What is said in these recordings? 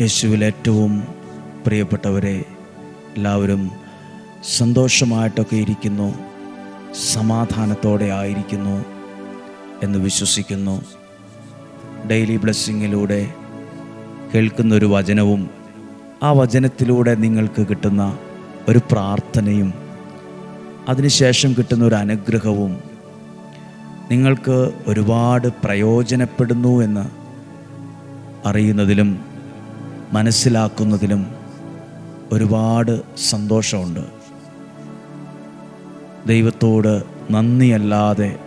യേശുവിൽ ഏറ്റവും പ്രിയപ്പെട്ടവരെ എല്ലാവരും സന്തോഷമായിട്ടൊക്കെ ഇരിക്കുന്നു സമാധാനത്തോടെ ആയിരിക്കുന്നു എന്ന് വിശ്വസിക്കുന്നു. ഡെയിലി ബ്ലെസ്സിങ്ങിലൂടെ കേൾക്കുന്നൊരു വചനവും ആ വചനത്തിലൂടെ നിങ്ങൾക്ക് കിട്ടുന്ന ഒരു പ്രാർത്ഥനയും അതിനുശേഷം കിട്ടുന്ന ഒരു അനുഗ്രഹവും നിങ്ങൾക്ക് ഒരുപാട് പ്രയോജനപ്പെടുന്നു എന്ന് അറിയുന്നതിലും മനസ്സിലാക്കുന്നതിലും ഒരുപാട് സന്തോഷമുണ്ട്. ദൈവത്തോട് നന്ദിയല്ലാതെ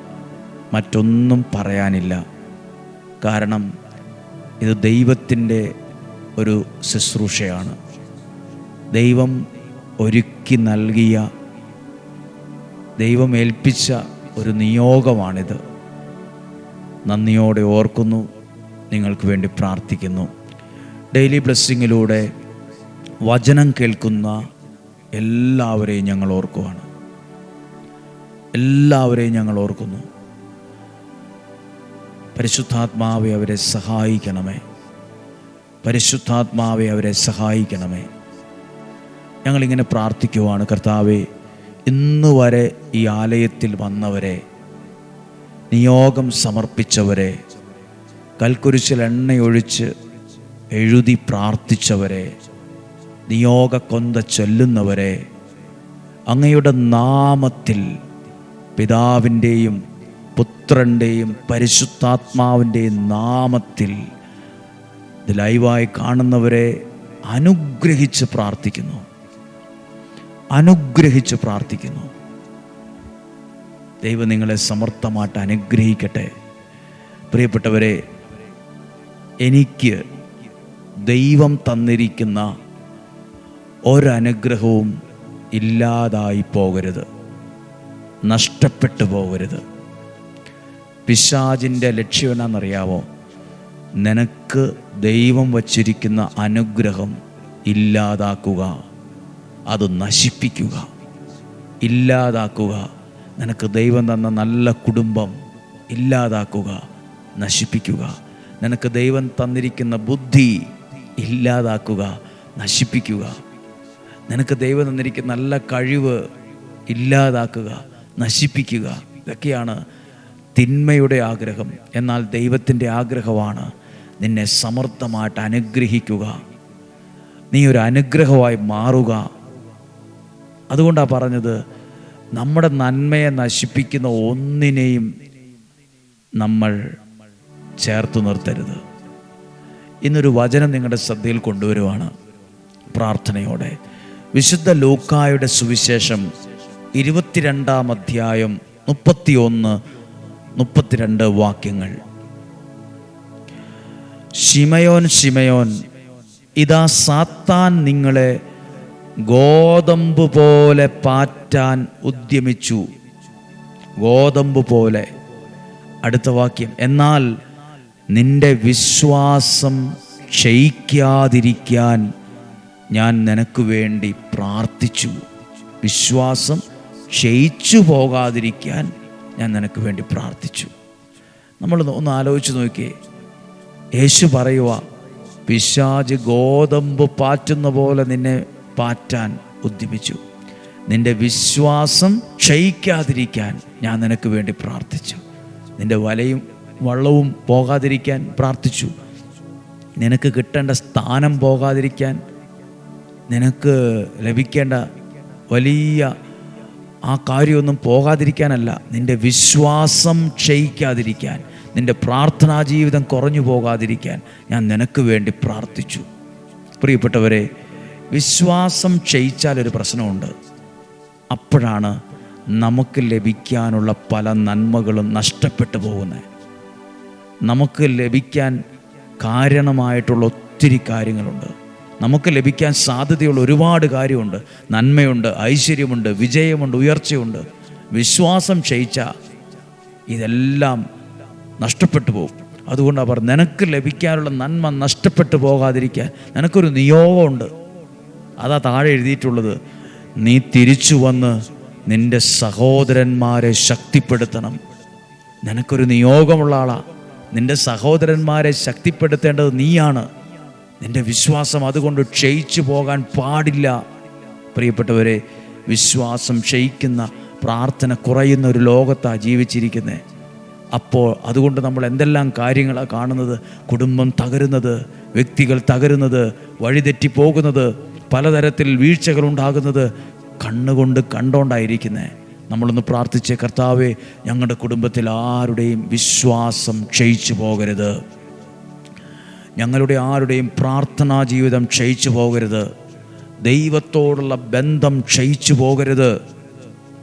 മറ്റൊന്നും പറയാനില്ല. കാരണം ഇത് ദൈവത്തിന്റെ ഒരു ശുശ്രൂഷയാണ്. ദൈവം ഒരുക്കി നൽകിയ ദൈവം ഏൽപ്പിച്ച ഒരു നിയോഗമാണിത്. നന്ദിയോടെ ഓർക്കുന്നു നിങ്ങൾക്ക് വേണ്ടി പ്രാർത്ഥിക്കുന്നു. ഡെയിലി ബ്ലെസ്സിങ്ങിലൂടെ വചനം കേൾക്കുന്ന എല്ലാവരെയും ഞങ്ങൾ ഓർക്കുവാണ്. എല്ലാവരെയും ഞങ്ങൾ ഓർക്കുന്നു. പരിശുദ്ധാത്മാവെ അവരെ സഹായിക്കണമേ. പരിശുദ്ധാത്മാവെ അവരെ സഹായിക്കണമേ. ഞങ്ങളിങ്ങനെ പ്രാർത്ഥിക്കുവാണ്. കർത്താവെ ഇന്ന് വരെ ഈ ആലയത്തിൽ വന്നവരെ നിയോഗം സമർപ്പിച്ചവരെ കൽക്കുരിശിൽ എണ്ണയൊഴിച്ച് എഴുതി പ്രാർത്ഥിച്ചവരെ നിയോഗ കൊന്ത ചൊല്ലുന്നവരെ അങ്ങയുടെ നാമത്തിൽ പിതാവിന്റെയും പുത്രന്റെയും പരിശുദ്ധാത്മാവിന്റെയും നാമത്തിൽ ലൈവായി കാണുന്നവരെ അനുഗ്രഹിച്ച് പ്രാർത്ഥിക്കുന്നു. അനുഗ്രഹിച്ച് പ്രാർത്ഥിക്കുന്നു. ദൈവം നിങ്ങളെ സമർത്ഥമായിട്ട് അനുഗ്രഹിക്കട്ടെ. പ്രിയപ്പെട്ടവരെ എനിക്ക് ദൈവം തന്നിരിക്കുന്ന ഒരനുഗ്രഹവും ഇല്ലാതായി പോകരുത്. നഷ്ടപ്പെട്ടു പോകരുത്. പിശാജിന്റെ ലക്ഷ്യം എന്നാണെന്നറിയാമോ നിനക്ക് ദൈവം വച്ചിരിക്കുന്ന അനുഗ്രഹം ഇല്ലാതാക്കുക. അത് നശിപ്പിക്കുക. ഇല്ലാതാക്കുക. നിനക്ക് ദൈവം തന്ന നല്ല കുടുംബം ഇല്ലാതാക്കുക. നശിപ്പിക്കുക. നിനക്ക് ദൈവം തന്നിരിക്കുന്ന ബുദ്ധി ഇല്ലാതാക്കുക നശിപ്പിക്കുക. നിനക്ക് ദൈവം തന്നിരിക്കുന്ന നല്ല കഴിവ് ഇല്ലാതാക്കുക നശിപ്പിക്കുക ഇതൊക്കെയാണ് തിന്മയുടെ ആഗ്രഹം. എന്നാൽ ദൈവത്തിന്റെ ആഗ്രഹമാണ് നിന്നെ സമർത്ഥമായിട്ട് അനുഗ്രഹിക്കുക. നീ ഒരു അനുഗ്രഹമായി മാറുക. അതുകൊണ്ടാണ് പറഞ്ഞത് നമ്മുടെ നന്മയെ നശിപ്പിക്കുന്ന ഒന്നിനെയും നമ്മൾ ചേർത്ത് നിർത്തരുത്. ഇന്നൊരു വചനം നിങ്ങളുടെ ശ്രദ്ധയിൽ കൊണ്ടുവരുവാണ്. പ്രാർത്ഥനയോടെ. വിശുദ്ധ ലൂക്കായുടെ സുവിശേഷം ഇരുപത്തിരണ്ടാം അധ്യായം മുപ്പത്തിയൊന്ന് മുപ്പത്തിരണ്ട് വാക്യങ്ങൾ. ഷിമയോൻ ഷിമയോൻ ഇതാ സാത്താൻ നിങ്ങളെ ഗോതമ്പ് പോലെ പാറ്റാൻ ഉദ്യമിച്ചു. ഗോതമ്പ് പോലെ. അടുത്ത വാക്യം. എന്നാൽ നിന്റെ വിശ്വാസം ക്ഷയിക്കാതിരിക്കാൻ ഞാൻ നിനക്ക് വേണ്ടി പ്രാർത്ഥിച്ചു. വിശ്വാസം ക്ഷയിച്ചു പോകാതിരിക്കാൻ ഞാൻ നിനക്ക് വേണ്ടി പ്രാർത്ഥിച്ചു. നമ്മൾ ഒന്ന് ആലോചിച്ച് നോക്കിയേ. യേശു പറയുക പിശാജ് ഗോതമ്പ് പാറ്റുന്ന പോലെ നിന്നെ പാറ്റാൻ ഉദ്യമിച്ചു. നിന്റെ വിശ്വാസം ക്ഷയിക്കാതിരിക്കാൻ ഞാൻ നിനക്ക് വേണ്ടി പ്രാർത്ഥിച്ചു. നിന്റെ വലയും വള്ളവും പോകാതിരിക്കാൻ പ്രാർത്ഥിച്ചു. നിനക്ക് കിട്ടേണ്ട സ്ഥാനം പോകാതിരിക്കാൻ നിനക്ക് ലഭിക്കേണ്ട വലിയ ആ കാര്യമൊന്നും പോകാതിരിക്കാനല്ല നിന്റെ വിശ്വാസം ക്ഷയിക്കാതിരിക്കാൻ നിന്റെ പ്രാർത്ഥനാ ജീവിതം കുറഞ്ഞു പോകാതിരിക്കാൻ ഞാൻ നിനക്ക് വേണ്ടി പ്രാർത്ഥിച്ചു. പ്രിയപ്പെട്ടവരെ വിശ്വാസം ക്ഷയിച്ചാൽ ഒരു പ്രശ്നമുണ്ട്. അപ്പോഴാണ് നമുക്ക് ലഭിക്കാനുള്ള പല നന്മകളും നഷ്ടപ്പെട്ടു പോകുന്നത്. നമുക്ക് ലഭിക്കാൻ കാരണമായിട്ടുള്ള ഒത്തിരി കാര്യങ്ങളുണ്ട്. നമുക്ക് ലഭിക്കാൻ സാധ്യതയുള്ള ഒരുപാട് കാര്യമുണ്ട്. നന്മയുണ്ട് ഐശ്വര്യമുണ്ട് വിജയമുണ്ട് ഉയർച്ചയുണ്ട്. വിശ്വാസം ക്ഷയിച്ച ഇതെല്ലാം നഷ്ടപ്പെട്ടു പോകും. അതുകൊണ്ട് അവർ നിനക്ക് ലഭിക്കാനുള്ള നന്മ നഷ്ടപ്പെട്ടു പോകാതിരിക്കാൻ നിനക്കൊരു നിയോഗമുണ്ട്. അതാ താഴെ എഴുതിയിട്ടുള്ളത് നീ തിരിച്ചു വന്ന് നിന്റെ സഹോദരന്മാരെ ശക്തിപ്പെടുത്തണം. നിനക്കൊരു നിയോഗമുള്ള ആളാ. നിന്റെ സഹോദരന്മാരെ ശക്തിപ്പെടുത്തേണ്ടത് നീയാണ്. നിന്റെ വിശ്വാസം അതുകൊണ്ട് ക്ഷയിച്ചു പോകാൻ പാടില്ല. പ്രിയപ്പെട്ടവരെ വിശ്വാസം ക്ഷയിക്കുന്ന പ്രാർത്ഥന കുറയുന്ന ഒരു ലോകത്താണ് ജീവിച്ചിരിക്കുന്നത് അപ്പോൾ അതുകൊണ്ട് നമ്മൾ എന്തെല്ലാം കാര്യങ്ങളാണ് കാണുന്നത്? കുടുംബം തകരുന്നത് വ്യക്തികൾ തകരുന്നത് വഴിതെറ്റി പോകുന്നത് പലതരത്തിൽ വീഴ്ചകൾ ഉണ്ടാകുന്നത് കണ്ണുകൊണ്ട് കണ്ടോണ്ടായിരിക്കുന്നത് നമ്മളൊന്ന് പ്രാർത്ഥിച്ച കർത്താവെ ഞങ്ങളുടെ കുടുംബത്തിൽ ആരുടെയും വിശ്വാസം ക്ഷയിച്ചു പോകരുത്. ഞങ്ങളുടെ ആരുടെയും പ്രാർത്ഥനാ ജീവിതം ക്ഷയിച്ചു പോകരുത്. ദൈവത്തോടുള്ള ബന്ധം ക്ഷയിച്ചു പോകരുത്.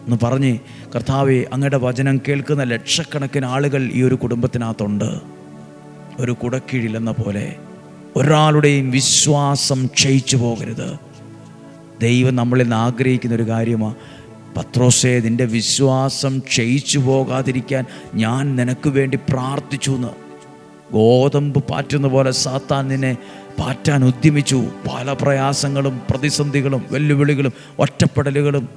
എന്ന് പറഞ്ഞ് കർത്താവെ അങ്ങയുടെ വചനം കേൾക്കുന്ന ലക്ഷക്കണക്കിന് ആളുകൾ ഈ ഒരു കുടുംബത്തിനകത്തുണ്ട്. ഒരു കുടക്കീഴിലെന്ന പോലെ ഒരാളുടെയും വിശ്വാസം ക്ഷയിച്ചു പോകരുത്. ദൈവം നമ്മളിൽ നിന്ന് ആഗ്രഹിക്കുന്ന ഒരു കാര്യമാണ് പത്രോസേ നിന്റെ വിശ്വാസം ക്ഷയിച്ചു പോകാതിരിക്കാൻ ഞാൻ നിനക്ക് വേണ്ടി പ്രാർത്ഥിച്ചു എന്ന് ഗോതമ്പ് പാറ്റുന്ന പോലെ സാത്താൻ നിന്നെ പാറ്റാൻ ഉദ്യമിച്ചു. പല പ്രയാസങ്ങളും പ്രതിസന്ധികളും വെല്ലുവിളികളും ഒറ്റപ്പെടലുകളും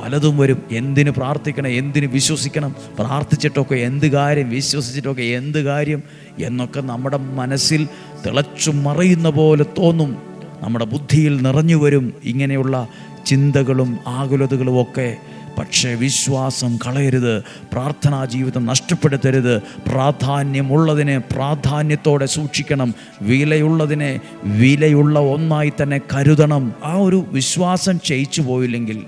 പലതും വരും. എന്തിന് പ്രാർത്ഥിക്കണം? എന്തിന് വിശ്വസിക്കണം? പ്രാർത്ഥിച്ചിട്ടൊക്കെ എന്ത് കാര്യം? വിശ്വസിച്ചിട്ടൊക്കെ എന്ത് കാര്യം? എന്നൊക്കെ നമ്മുടെ മനസ്സിൽ തിളച്ചു മറിയുന്ന പോലെ തോന്നും. നമ്മുടെ ബുദ്ധിയിൽ നിറഞ്ഞു വരും ഇങ്ങനെയുള്ള ചിന്തകളും ആകുലതകളും ഒക്കെ. പക്ഷേ വിശ്വാസം കളയരുത് പ്രാർത്ഥനാ ജീവിതം നഷ്ടപ്പെടുത്തരുത്. പ്രാധാന്യമുള്ളതിനെ പ്രാധാന്യത്തോടെ സൂക്ഷിക്കണം. വിലയുള്ളതിനെ വിലയുള്ള ഒന്നായി തന്നെ കരുതണം. ആ ഒരു വിശ്വാസം ക്ഷയിച്ചു പോയില്ലെങ്കിൽ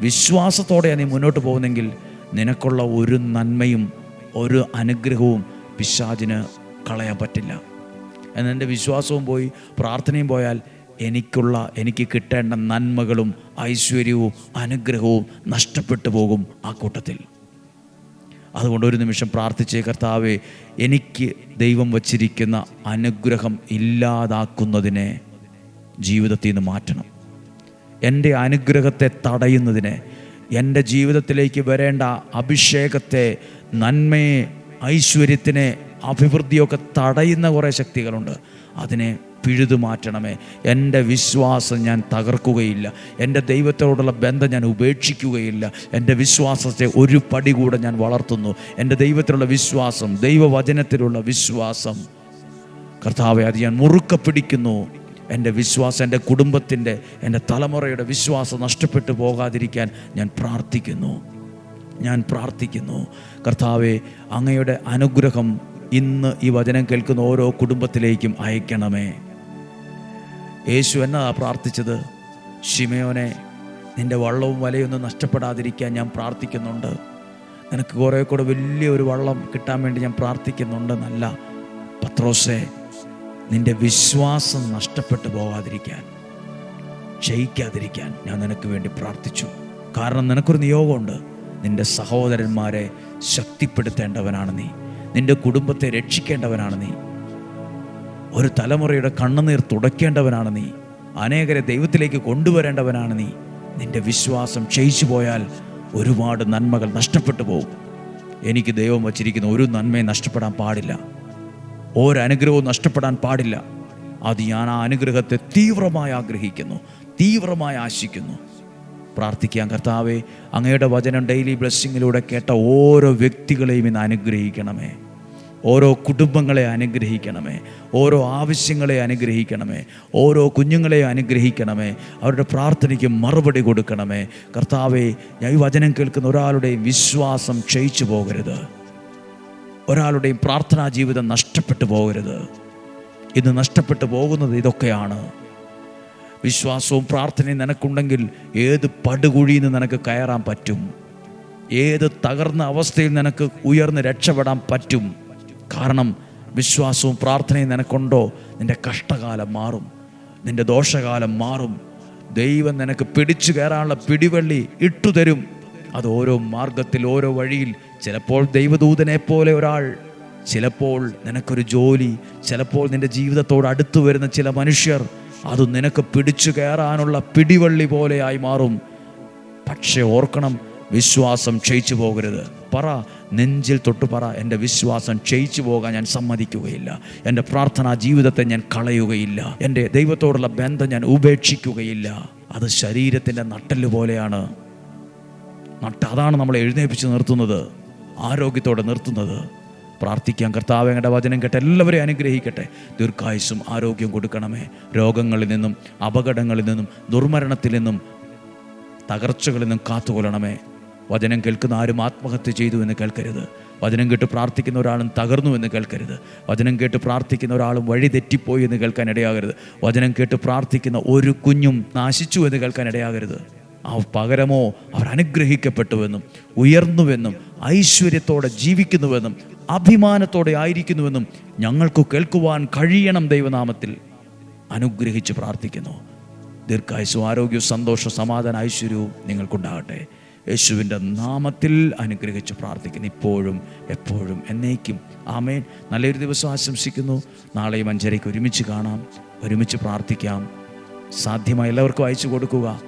വിശ്വാസത്തോടെയാണ് നീ മുന്നോട്ട് പോകുന്നെങ്കിൽ നിനക്കുള്ള ഒരു നന്മയും ഒരു അനുഗ്രഹവും പിശാചിന് കളയാൻ പറ്റില്ല. എന്നാൽ എന്റെ വിശ്വാസവും പോയി പ്രാർത്ഥനയും പോയാൽ എനിക്കുള്ള എനിക്ക് കിട്ടേണ്ട നന്മകളും ഐശ്വര്യവും അനുഗ്രഹവും നഷ്ടപ്പെട്ടു പോകും ആ കൂട്ടത്തിൽ. അതുകൊണ്ട് ഒരു നിമിഷം പ്രാർത്ഥിച്ചേ കർത്താവെ എനിക്ക് ദൈവം വച്ചിരിക്കുന്ന അനുഗ്രഹം ഇല്ലാതാക്കുന്നതിനെ ജീവിതത്തിൽ നിന്ന് മാറ്റണം. എന്റെ അനുഗ്രഹത്തെ തടയുന്നതിനെ എന്റെ ജീവിതത്തിലേക്ക് വരേണ്ട അഭിഷേകത്തെ നന്മയെ ഐശ്വര്യത്തിനെ അഭിവൃദ്ധിയൊക്കെ തടയുന്ന കുറേ ശക്തികളുണ്ട്. അതിനെ പിഴുതു മാറ്റണമേ. എന്റെ വിശ്വാസം ഞാൻ തകർക്കുകയില്ല. എന്റെ ദൈവത്തോടുള്ള ബന്ധം ഞാൻ ഉപേക്ഷിക്കുകയില്ല. എന്റെ വിശ്വാസത്തെ ഒരു പടി കൂടെ ഞാൻ വളർത്തുന്നു. എന്റെ ദൈവത്തിലുള്ള വിശ്വാസം ദൈവവചനത്തിലുള്ള വിശ്വാസം. കർത്താവെ അത് ഞാൻ മുറുക്ക പിടിക്കുന്നു. എന്റെ വിശ്വാസം എന്റെ കുടുംബത്തിന്റെ എന്റെ തലമുറയുടെ വിശ്വാസം നഷ്ടപ്പെട്ടു പോകാതിരിക്കാൻ ഞാൻ പ്രാർത്ഥിക്കുന്നു. ഞാൻ പ്രാർത്ഥിക്കുന്നു. കർത്താവെ അങ്ങയുടെ അനുഗ്രഹം ഇന്ന് ഈ വചനം കേൾക്കുന്ന ഓരോ കുടുംബത്തിലേക്കും അയക്കണമേ. യേശു എന്നതാ പ്രാർത്ഥിച്ചത്? ഷിമയോനെ നിന്റെ വള്ളവും വലയൊന്നും നഷ്ടപ്പെടാതിരിക്കാൻ ഞാൻ പ്രാർത്ഥിക്കുന്നുണ്ട്. നിനക്ക് കുറേ കൂടെ വലിയൊരു വള്ളം കിട്ടാൻ വേണ്ടി ഞാൻ പ്രാർത്ഥിക്കുന്നുണ്ടെന്നല്ല. പത്രോസേ നിന്റെ വിശ്വാസം നഷ്ടപ്പെട്ടു പോകാതിരിക്കാൻ ക്ഷയിക്കാതിരിക്കാൻ ഞാൻ നിനക്ക് വേണ്ടി പ്രാർത്ഥിച്ചു. കാരണം നിനക്കൊരു നിയോഗമുണ്ട്. നിന്റെ സഹോദരന്മാരെ ശക്തിപ്പെടുത്തേണ്ടവനാണ് നീ. നിന്റെ കുടുംബത്തെ രക്ഷിക്കേണ്ടവനാണ് നീ. ഒരു തലമുറയുടെ കണ്ണുനീർ തുടയ്ക്കേണ്ടവനാണ് നീ. അനേകരെ ദൈവത്തിലേക്ക് കൊണ്ടുവരേണ്ടവനാണ് നീ. നിന്റെ വിശ്വാസം ക്ഷയിച്ചു പോയാൽ ഒരുപാട് നന്മകൾ നഷ്ടപ്പെട്ടു പോകും. എനിക്ക് ദൈവം വച്ചിരിക്കുന്ന ഒരു നന്മയും നഷ്ടപ്പെടാൻ പാടില്ല. ഒരനുഗ്രഹവും നഷ്ടപ്പെടാൻ പാടില്ല. അത് ഞാൻ ആ അനുഗ്രഹത്തെ തീവ്രമായി ആഗ്രഹിക്കുന്നു തീവ്രമായി ആശിക്കുന്നു. പ്രാർത്ഥിക്കാം കർത്താവേ അങ്ങയുടെ വചനം ഡെയിലി ബ്ലെസ്സിങ്ങിലൂടെ കേട്ട ഓരോ വ്യക്തികളെയും ഇന്ന് അനുഗ്രഹിക്കണമേ. ഓരോ കുടുംബങ്ങളെ അനുഗ്രഹിക്കണമേ. ഓരോ ആവശ്യങ്ങളെ അനുഗ്രഹിക്കണമേ. ഓരോ കുഞ്ഞുങ്ങളെ അനുഗ്രഹിക്കണമേ. അവരുടെ പ്രാർത്ഥനയ്ക്ക് മറുപടി കൊടുക്കണമേ. കർത്താവെ ഞാൻ ഈ വചനം കേൾക്കുന്ന ഒരാളുടെയും വിശ്വാസം ക്ഷയിച്ചു പോകരുത്. ഒരാളുടെയും പ്രാർത്ഥനാ ജീവിതം നഷ്ടപ്പെട്ടു പോകരുത്. ഇന്ന് നഷ്ടപ്പെട്ടു പോകുന്നത് ഇതൊക്കെയാണ്. വിശ്വാസവും പ്രാർത്ഥനയും നിനക്കുണ്ടെങ്കിൽ ഏത് പടുകുഴിയിൽ നിന്ന് നിനക്ക് കയറാൻ പറ്റും? ഏത് തകർന്ന അവസ്ഥയിൽ നിനക്ക് ഉയർന്ന് രക്ഷപ്പെടാൻ പറ്റും? കാരണം വിശ്വാസവും പ്രാർത്ഥനയും നിനക്കുണ്ടോ? നിന്റെ കഷ്ടകാലം മാറും. നിന്റെ ദോഷകാലം മാറും. ദൈവം നിനക്ക് പിടിച്ചു കയറാനുള്ള പിടിവള്ളി ഇട്ടുതരും അത് ഓരോ മാർഗത്തിൽ ഓരോ വഴിയിൽ. ചിലപ്പോൾ ദൈവദൂതനെ പോലെ ഒരാൾ. ചിലപ്പോൾ നിനക്കൊരു ജോലി. ചിലപ്പോൾ നിന്റെ ജീവിതത്തോട് അടുത്തു വരുന്ന ചില മനുഷ്യർ. അത് നിനക്ക് പിടിച്ചു കയറാനുള്ള പിടിവള്ളി പോലെയായി മാറും. പക്ഷേ ഓർക്കണം വിശ്വാസം ക്ഷയിച്ചു പോകരുത്. പറ നെഞ്ചിൽ തൊട്ട് പറ എന്റെ വിശ്വാസം ക്ഷയിച്ചു പോകാൻ ഞാൻ സമ്മതിക്കുകയില്ല. എന്റെ പ്രാർത്ഥനാ ജീവിതത്തെ ഞാൻ കളയുകയില്ല. എന്റെ ദൈവത്തോടുള്ള ബന്ധം ഞാൻ ഉപേക്ഷിക്കുകയില്ല. അത് ശരീരത്തിന്റെ നട്ടൽ പോലെയാണ്. നട്ട് അതാണ് നമ്മളെ എഴുന്നേപ്പിച്ച് നിർത്തുന്നത് ആരോഗ്യത്തോടെ നിർത്തുന്നത്. പ്രാർത്ഥിക്കാൻ കർത്താവ് ഞങ്ങളുടെ വചനം കേട്ട് എല്ലാവരെയും അനുഗ്രഹിക്കട്ടെ. ദീർഘായുസും ആരോഗ്യം കൊടുക്കണമേ. രോഗങ്ങളിൽ നിന്നും അപകടങ്ങളിൽ നിന്നും ദുർമരണത്തിൽ നിന്നും തകർച്ചകളിൽ നിന്നും കാത്തുകൊള്ളണമേ. വചനം കേൾക്കുന്ന ആരും ആത്മഹത്യ ചെയ്തു എന്ന് കേൾക്കരുത്. വചനം കേട്ട് പ്രാർത്ഥിക്കുന്ന ഒരാളും തകർന്നു എന്ന് കേൾക്കരുത്. വചനം കേട്ട് പ്രാർത്ഥിക്കുന്ന ഒരാളും വഴി തെറ്റിപ്പോയി എന്ന് കേൾക്കാൻ ഇടയാകരുത്. വചനം കേട്ട് പ്രാർത്ഥിക്കുന്ന ഒരു കുഞ്ഞും നാശിച്ചു എന്ന് കേൾക്കാൻ ഇടയാകരുത്. ആ പകരമോ അവർ അനുഗ്രഹിക്കപ്പെട്ടുവെന്നും ഉയർന്നുവെന്നും ഐശ്വര്യത്തോടെ ജീവിക്കുന്നുവെന്നും അഭിമാനത്തോടെ ആയിരിക്കുന്നുവെന്നും ഞങ്ങൾക്ക് കേൾക്കുവാൻ കഴിയണം ദൈവനാമത്തിൽ. അനുഗ്രഹിച്ച് പ്രാർത്ഥിക്കുന്നു. ദീർഘായുസും ആരോഗ്യവും സന്തോഷവും സമാധാന ഐശ്വര്യവും നിങ്ങൾക്കുണ്ടാകട്ടെ. യേശുവിന്റെ നാമത്തിൽ അനുഗ്രഹിച്ച് പ്രാർത്ഥിക്കുന്നു. ഇപ്പോഴും എപ്പോഴും എന്നേക്കും. ആമേൻ. നല്ലൊരു ദിവസം ആശംസിക്കുന്നു. നാളെയും അഞ്ചരയ്ക്ക് ഒരുമിച്ച് കാണാം. ഒരുമിച്ച് പ്രാർത്ഥിക്കാം. സാധ്യമായ എല്ലാവർക്കും അയച്ചു കൊടുക്കുക.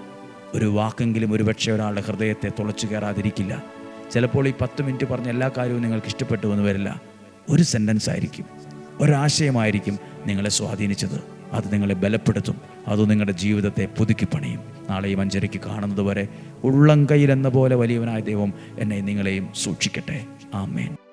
ഒരു വാക്കെങ്കിലും ഒരുപക്ഷെ ഒരാളുടെ ഹൃദയത്തെ തുളച്ചു കയറാതിരിക്കില്ല. ചിലപ്പോൾ ഈ പത്ത് മിനിറ്റ് പറഞ്ഞ എല്ലാ കാര്യവും നിങ്ങൾക്ക് ഇഷ്ടപ്പെട്ടു എന്ന് വരില്ല. ഒരു സെന്റൻസ് ആയിരിക്കും. ഒരാശയമായിരിക്കും നിങ്ങളെ സ്വാധീനിച്ചത്. അത് നിങ്ങളെ ബലപ്പെടുത്തും. അത് നിങ്ങളുടെ ജീവിതത്തെ പുതുക്കി പണിയും നാളെ ഈ മഞ്ചരിക്ക് കാണുന്നത് വരെ ഉള്ളം കയ്യിൽ എന്ന പോലെ വലിയവനായ ദൈവം എന്നെ നിങ്ങളെയും സൂക്ഷിക്കട്ടെ. ആമേൻ.